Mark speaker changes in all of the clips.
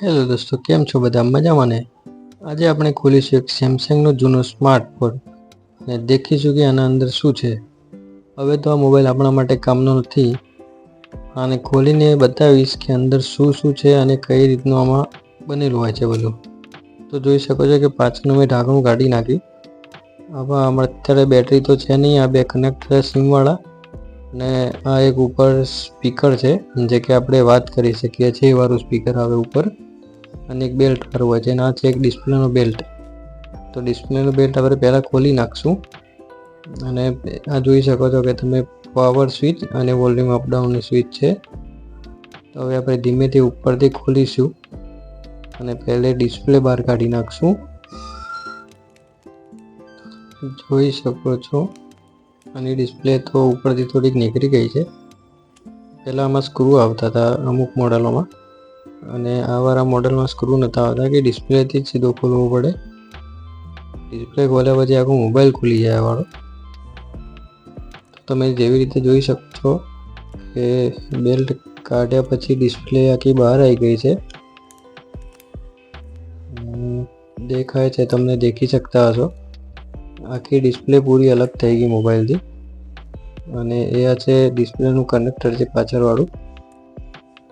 Speaker 1: Hello દોસ્તો, કેમ છો બધા? મજામાં ને? આજે આપણે ખોલીશું એક સેમસંગનો જૂનો સ્માર્ટફોન અને દેખીશું કે આના અંદર શું છે. હવે તો આ મોબાઈલ આપણા માટે કામનો નથી. આને ખોલીને બતાવીશ કે અંદર શું શું છે અને કઈ રીતનું આમાં બનેલું હોય છે બધું. તો જોઈ શકો છો કે પાછળનું મેં ઢાંકણું કાઢી નાખ્યું. આમાં અત્યારે બેટરી તો છે નહીં, આ બે કનેક્ટ સિમવાળા અને આ એક ઉપર સ્પીકર છે, જે કે આપણે વાત કરી શકીએ છીએ, એ સ્પીકર આવે ઉપર. અને એક બેલ્ટ વાળું હોય છે, અને આ છે એક ડિસ્પ્લેનો બેલ્ટ તો ડિસ્પ્લેનો બેલ્ટ આપણે પહેલાં ખોલી નાખશું. અને આ જોઈ શકો છો કે તમે પાવર સ્વિચ અને વોલ્યુમ અપડાઉનની સ્વિચ છે. તો હવે આપણે ધીમેથી ઉપરથી ખોલીશું. અને પહેલે ડિસ્પ્લે બહાર કાઢી નાખશું. જોઈ શકો છો. અને ડિસ્પ્લે તો ઉપરથી થોડીક નીકળી ગઈ છે. પહેલાં આમાં સ્ક્રૂ આવતા હતા અમુક મોડલોમાં. અને આ મોડેલમાં મોડલમાં સ્ક્રૂ નહોતા આવતા કે ડિસ્પ્લેથી જ સીધો ખોલવો પડે. ડિસ્પ્લે ખોલ્યા પછી આખો મોબાઈલ ખુલી જાય વાળો તમે જેવી રીતે જોઈ શકો છો કે બેલ્ટ કાઢ્યા પછી ડિસ્પ્લે આખી બહાર આવી ગઈ છે. દેખાય છે, તમને દેખી શકતા હશો. આખી ડિસ્પ્લે પૂરી અલગ થઈ ગઈ મોબાઈલથી. અને એ આ છે ડિસ્પ્લેનું કનેક્ટર છે પાછળવાળું.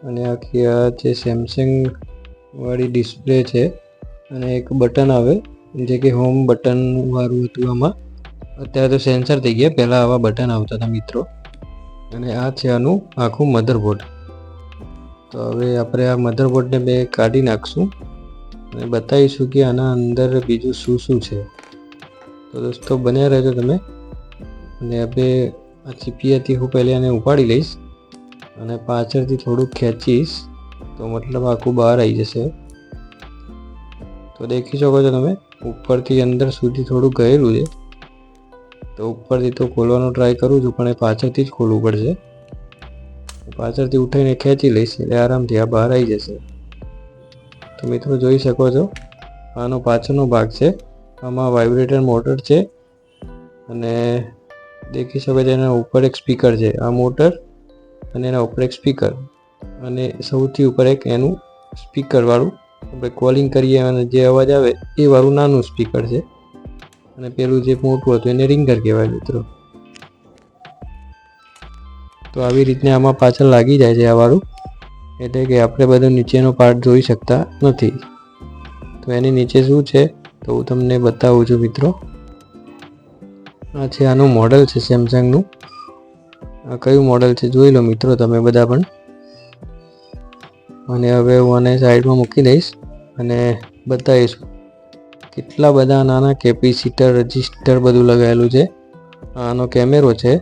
Speaker 1: અને આખી આ જે સેમસંગ વાળી ડિસ્પ્લે છે, અને એક બટન આવે, જે કે હોમ બટનવાળું હતું આમાં. અત્યારે તો સેન્સર થઈ ગયા, પહેલાં આવા બટન આવતા હતા મિત્રો. અને આ છે આનું આખું મધરબોર્ડ તો હવે આપણે આ મધરબોર્ડને બે કાઢી નાખશું. અને બતાવીશું કે આના અંદર બીજું શું શું છે. તો દોસ્તો, બન્યા રહેજો તમે. અને હવે આ ચીપી હતી હું પહેલાં એને ઉપાડી લઈશ અને પાછળથી થોડુંક ખેંચીશ તો મતલબ આખું બહાર આવી જશે. તો દેખી શકો છો તમે, ઉપરથી અંદર સુધી થોડું ગયેલું છે. તો ઉપરથી તો ખોલવાનો ટ્રાય કરું છું, પણ એ પાછળથી જ ખોલવું પડશે. પાછળથી ઉઠાઈને ખેંચી લઈશ, એટલે આરામથી આ બહાર આવી જશે. તો મિત્રો, જોઈ શકો છો, આનો પાછળનો ભાગ છે. આમાં વાઇબ્રેટર મોટર છે. અને દેખી શકો છો એના ઉપર એક સ્પીકર છે. આ મોટર અને એના ઉપર એક સ્પીકર અને સૌથી ઉપર એક એનું સ્પીકરવાળું આપણે કોલિંગ કરીએ અને જે અવાજ આવે એ વાળું નાનું સ્પીકર છે. અને પેલું જે મોટું હતું એને રિંગર કહેવાય મિત્રો. તો આવી રીતને આમાં પાછળ લાગી જાય છે આ વાળું. એટલે કે આપણે બધું નીચેનો પાર્ટ જોઈ શકતા નથી. તો એની નીચે શું છે? તો હું તમને બતાવું છું મિત્રો. આ છે આનું મોડલ છે સેમસંગનું આ કયું મોડલ છે જોઈ લો મિત્રો તમે બધા પણ. અને હવે હું આને સાઈડમાં મૂકી દઈશ અને બતાવીશું કેટલા બધા નાના કેપેસિટર રજિસ્ટર બધું લગાવેલું છે. આનો કેમેરો છે.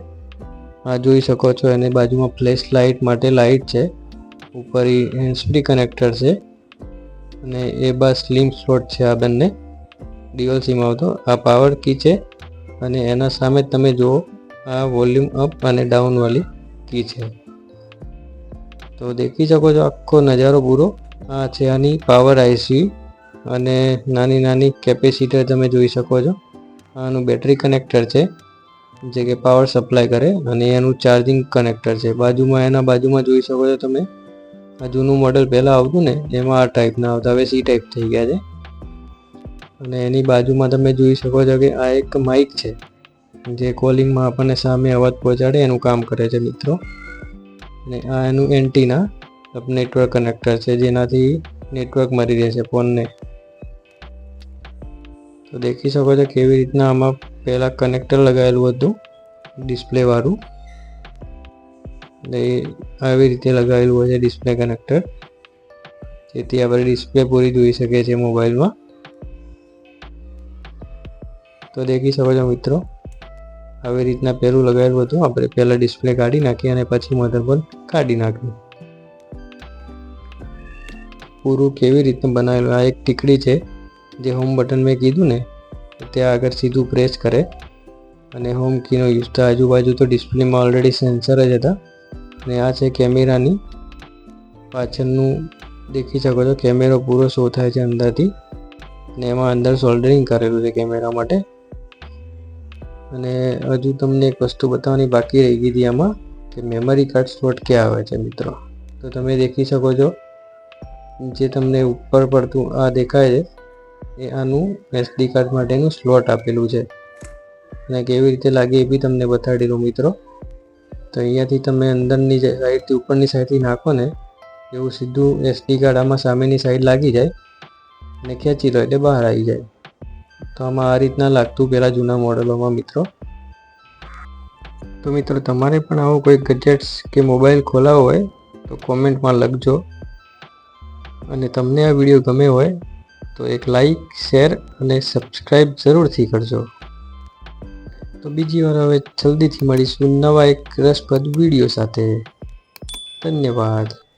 Speaker 1: આ જોઈ શકો છો એની બાજુમાં ફ્લેશ લાઇટ માટે લાઇટ છે. ઉપર હેન્ડસ્ફ્રી કનેક્ટર છે. અને એ બસ સ્લિમ સ્લોટ છે આ બંને. ડિવલ સિમ આવતો. આ પાવર કી છે અને એના સામે તમે જુઓ, આ વોલ્યુમ અપ અને ડાઉન વાળી કી છે. તો દેખી શકો છો આખો નજારો પૂરો. આ છે આની પાવર આઈસી અને નાની નાની કેપેસિટર તમે જોઈ શકો છો. આનું બેટરી કનેક્ટર છે, જે કે પાવર સપ્લાય કરે અને એનું ચાર્જિંગ કનેક્ટર છે. બાજુમાં એના બાજુમાં જોઈ શકો છો તમે. આ જૂનું મોડલ પહેલાં આવતું ને, એમાં આ ટાઈપના આવતા. હવે સી ટાઈપ થઈ ગયા છે. અને એની બાજુમાં તમે જોઈ શકો છો કે આ એક માઇક છે, જે કોલિંગમાં આપણને સામે અવાજ પહોંચાડે, એનું કામ કરે છે મિત્રો. અને આ એનું એન્ટીના નેટવર્ક કનેક્ટર છે, જેનાથી નેટવર્ક મળી રહે છે ફોનને. તો દેખી શકો છો કેવી રીતના આમાં પહેલાં કનેક્ટર લગાવેલું હતું ડિસ્પ્લેવાળું એટલે આવી રીતે લગાવેલું હોય છે ડિસ્પ્લે કનેક્ટર જેથી આપણે ડિસ્પ્લે પૂરી જોઈ શકીએ છીએ મોબાઈલમાં તો દેખી શકો છો મિત્રો. આવી રીતના પહેલું લગાવેલું હતું. આપણે પહેલાં ડિસ્પ્લે કાઢી નાખી અને પછી મધરબોર્ડ કાઢી નાખ્યું. પૂરું કેવી રીતનું બનાવેલું? આ એક ટીકડી છે, જે હોમ બટન મેં કીધું ને, ત્યાં આગળ સીધું પ્રેસ કરે. અને હોમ કીનો યુઝ થાય. આજુબાજુ તો ડિસ્પ્લેમાં ઓલરેડી સેન્સર જ હતા. અને આ છે કેમેરાની. પાછળનું દેખી શકો છો, કેમેરો પૂરો શો થાય છે અંદરથી. અને એમાં અંદર સોલ્ડરિંગ કરેલું છે કેમેરા માટે. અને હજુ તમને એક વસ્તુ બતાવવાની બાકી રહી ગઈ હતી આમાં, કે મેમરી કાર્ડ સ્લોટ ક્યાં આવે છે મિત્રો? તો તમે દેખી શકો છો, જે તમને ઉપર પડતું આ દેખાય છે, એ આનું એસડી કાર્ડ માટેનું સ્લોટ આપેલું છે. અને કેવી રીતે લાગે એ બી તમને બતાડી દઉં મિત્રો. તો અહીંયાથી તમે અંદરની સાઈડથી ઉપરની સાઈડથી નાખો ને, એવું સીધું એસડી કાર્ડ આમાં સામેની સાઈડ લાગી જાય અને ખેંચી લો એટલે બહાર આવી જાય. તો આમાં આ રીતના લાગતું પહેલાં જૂના મોડેલોમાં, મિત્રો. તો મિત્રો, તમારે પણ આવો કોઈ ગેજેટ્સ કે મોબાઈલ ખોલાવો હોય, તો કોમેન્ટમાં લખજો. અને તમને આ વીડિયો ગમે હોય, તો એક લાઈક શેર અને સબસ્ક્રાઈબ જરૂરથી કરજો. તો બીજી વાર હવે જલ્દીથી મળીશું નવા એક રસપ્રદ વીડિયો સાથે. ધન્યવાદ.